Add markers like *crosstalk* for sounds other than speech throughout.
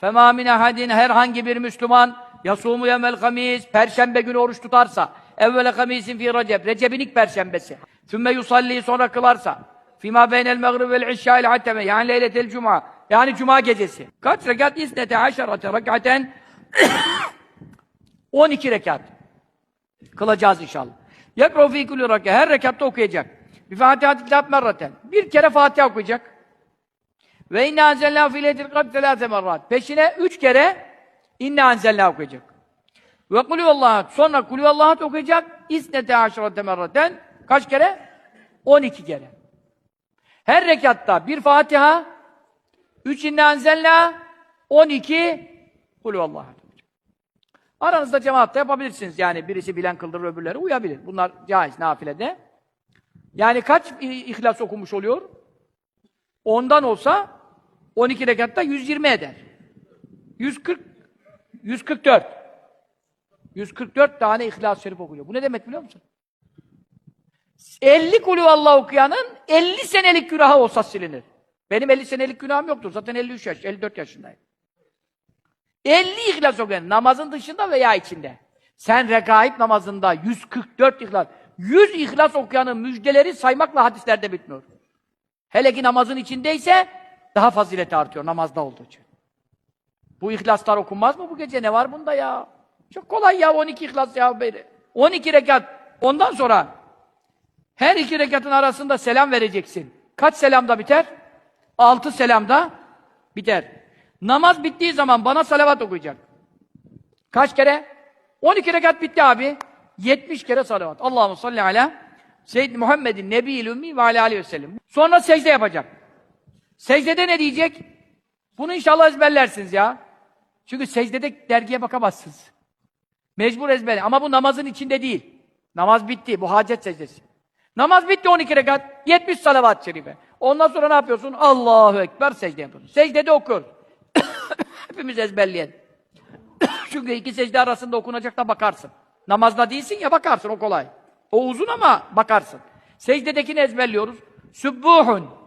Fema min ahadin herhangi bir Müslüman yasumu yemel hamis perşembe günü oruç tutarsa evvele hamisin fi recep Recep'in ilk perşembesi. Sümme yusalli sonra kılarsa fima beynel mağrib vel işşa'il hateme yani leyletel cuma yani cuma gecesi. Kaç rekat? İsnete aşarate rekaten *coughs* 12 rekat kılacağız inşallah. Yakro fi kulli her rekatta okuyacak. Bir Fatiha-i Kitab merraten. Bir kere Fatiha okuyacak. Ve inna anzelna fi leyletil kadr selâse. Peşine üç kere inna anzelna okuyacak. Ve kulüvallahu sonra kulüvallahu okuyacak. İsnete aşırate merraten. Kaç kere? 12 kere. Her rekatta bir Fatiha, üç inna anzelna, 12 kulüvallahu. Aranızda cemaatte yapabilirsiniz. Yani birisi bilen kıldırır, öbürleri uyabilir. Bunlar caiz nafilede. Yani kaç ihlas okumuş oluyor? Ondan olsa 12 rekatta 120 eder. 140 144. 144 tane İhlas-ı Şerif okuyor. Bu ne demek biliyor musun? 50 kulü Allah okuyanın 50 senelik günahı olsa silinir. Benim 50 senelik günahım yoktur. Zaten 53 yaş, 54 yaşındayım. 50 ihlas okuyan namazın dışında veya içinde. Sen regaib namazında 144 ihlas, 100 ihlas okuyanın müjdeleri saymakla hadislerde bitmiyor. Hele ki namazın içindeyse daha fazileti artıyor namazda olduğu için. Bu ihlaslar okunmaz mı bu gece? Ne var bunda ya? Çok kolay ya 12 ihlas ya. böyle. 12 rekat. Ondan sonra her iki rekatın arasında selam vereceksin. Kaç selamda biter? 6 selamda biter. Namaz bittiği zaman bana salavat okuyacak. Kaç kere? 12 rekat bitti abi. 70 kere salavat. Allahu salli ala Seyyid Muhammedin Nebi'il Ümmi ve ala aleyhi. Sonra secde yapacak. Secdede ne diyecek? Bunu inşallah ezberlersiniz ya. Çünkü secdede dergiye bakamazsınız. Mecbur ezber. Ama bu namazın içinde değil. Namaz bitti. Bu hacet secdesi. Namaz bitti 12 rekat. 70 salavat-ı şerife. Ondan sonra ne yapıyorsun? Allahu Ekber secde yapıyorsun. Secdede okur. *coughs* Hepimiz ezberleyelim. *coughs* Çünkü iki secde arasında okunacak da bakarsın. Namazda değilsin ya bakarsın o kolay. O uzun ama bakarsın. Secdedekini ezberliyoruz. Sübbuhun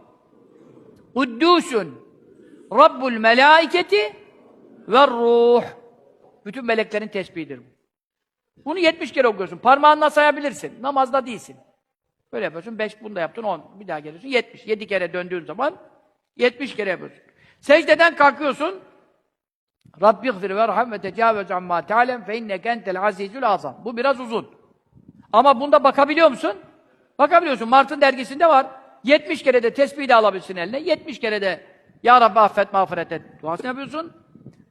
Kuddusun Rabbul melaiketi ve ruh. Bütün meleklerin tesbihidir bu. Bunu 70 kere okuyorsun. Parmağınla sayabilirsin. Namazda değilsin. Böyle yapıyorsun. 5 bunu da yaptın 10. Bir daha geliyorsun 70. 7 kere döndüğün zaman 70 kere yapıyorsun. Secdeden kalkıyorsun. Rabbi gfir ve rahmet ve tecavüz amma te'alem fe inneke entel azizül azam. Bu biraz uzun. Ama bunda bakabiliyor musun? Bakabiliyorsun. Mart'ın dergisinde var. 70 kere de tesbih de alabilirsin eline. 70 kere de Ya Rabbi affet mağfiret et duasını yapıyorsun.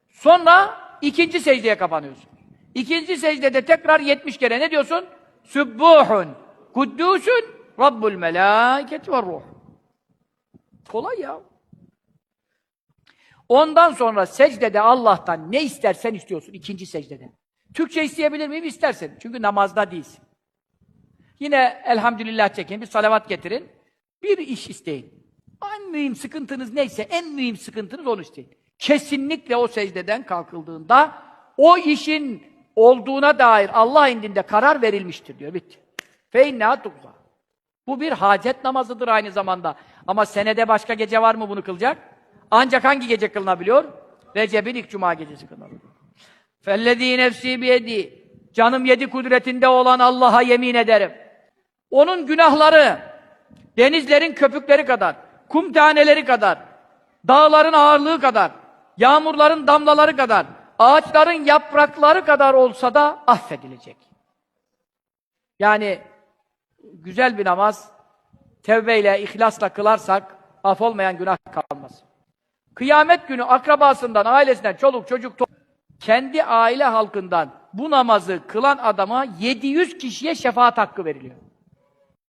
Sonra ikinci secdeye kapanıyorsun. İkinci secdede tekrar 70 kere ne diyorsun? Sübbuhun, kuddusun, Rabbul melâket ve ruh. Kolay ya. Ondan sonra secdede Allah'tan ne istersen istiyorsun ikinci secdede. Türkçe isteyebilir miyim? İstersin. Çünkü namazda değilsin. Yine elhamdülillah çekin, bir salavat getirin. Bir iş isteyin. En mühim sıkıntınız neyse, en mühim sıkıntınız onu isteyin. Kesinlikle o secdeden kalkıldığında o işin olduğuna dair Allah indinde karar verilmiştir diyor. Bitti. Fe inna tukza. Bu bir hacet namazıdır aynı zamanda. Ama senede başka gece var mı bunu kılacak? Ancak hangi gece kılınabiliyor? Recep'in ilk cuma gecesi kılınabiliyor. Fellezî nefsî biyedî. Canım yedi kudretinde olan Allah'a yemin ederim. Onun günahları, denizlerin köpükleri kadar, kum taneleri kadar, dağların ağırlığı kadar, yağmurların damlaları kadar, ağaçların yaprakları kadar olsa da affedilecek. Yani güzel bir namaz, tevbeyle, ihlasla kılarsak af olmayan günah kalmaz. Kıyamet günü akrabasından, ailesinden, çoluk, çocuk, kendi aile halkından bu namazı kılan adama 700 kişiye şefaat hakkı veriliyor.